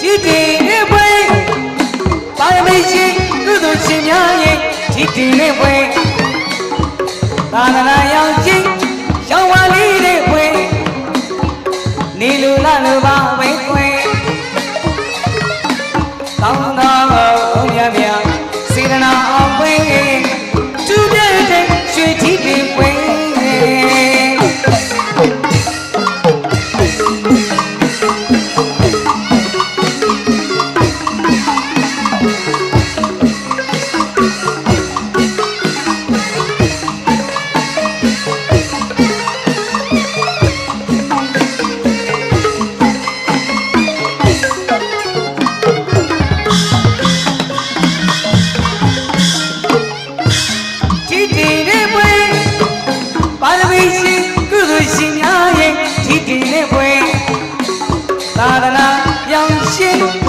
ကြည်တင်တဲ့ဘွယ်ပါရမီရှင်ကုသိုလ်ရှင်များရဲ့ကြည်တင်တဲ့ဘွယ်သာသနာရောက်ချင်းရောင်းဝါလေးတဲ့ဘွယ်နေလူလာလူပါပဲကွယ်တောင်းတော် သာသနာပြောင်းရှင်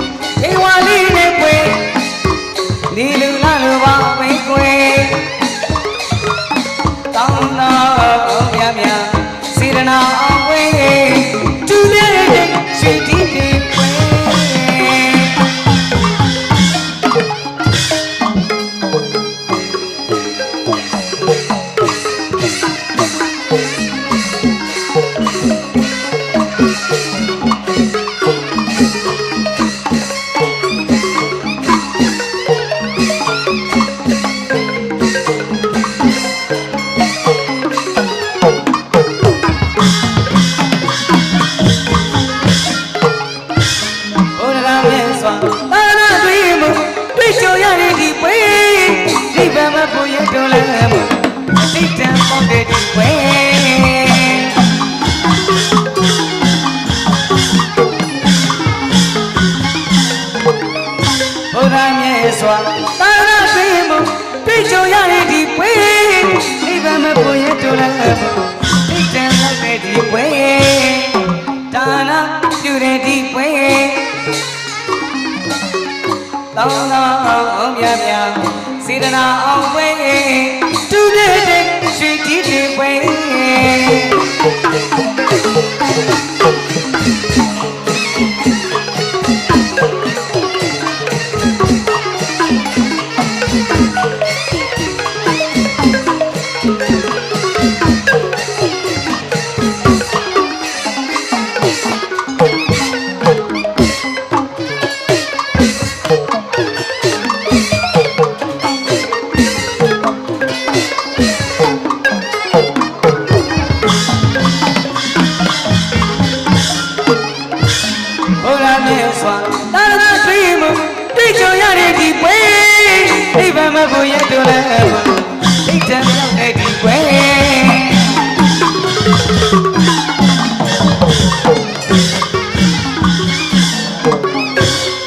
ရားမြတ်စွာသာနာတွေ့မှုတွေ့ကြုံရတဲ့ဒီပွဲဒီဗမဖို့ရတော်လဲမှုစိတ်တန်ပေါက်တဲ့ဒီပွဲဒါနာပြုတဲ့ဒီပွဲတောင်းတော်အောင်မြတ်မြတ်စေတနာအောင်ဝဲတူတဲ့တဲ့ရွှေကြည်တွေပွဲ အိဗမဘုရဲ့တို့လည်းအိတ်တံရောက်တဲ့ဒီပွဲ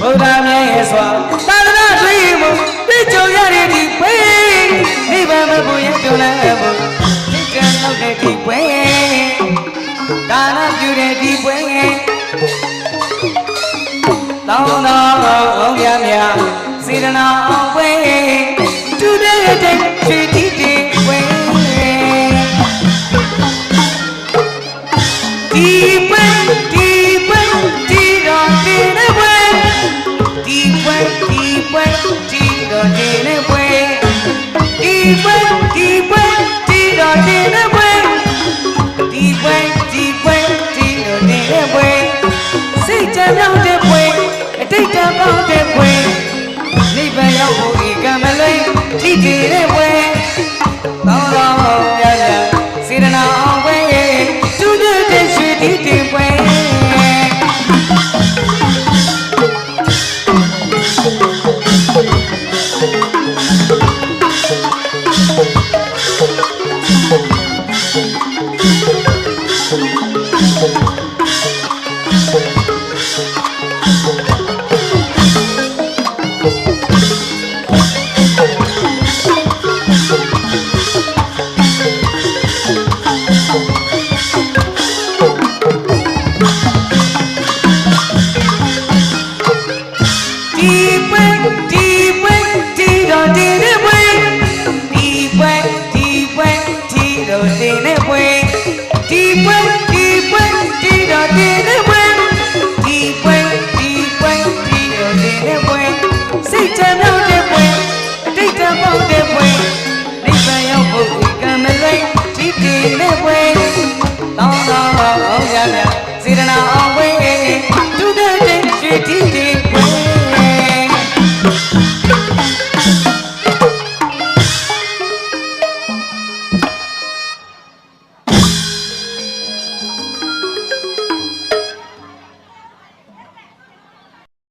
ဘုရားမြတ်စွာသာသနာတွေ့မှုတွေ့ကြုံရတဲ့ဒီပွဲအိဗမဘုရဲ့တို့လည်းအိတ်တံရောက်တဲ့ဒီပွဲဒါနပြုတဲ့ဒီပွဲတောင်းတော်အောင်ရမြစေရနာအောင်ဝဲတူတဲ့တဲ့ချွေ တီတီ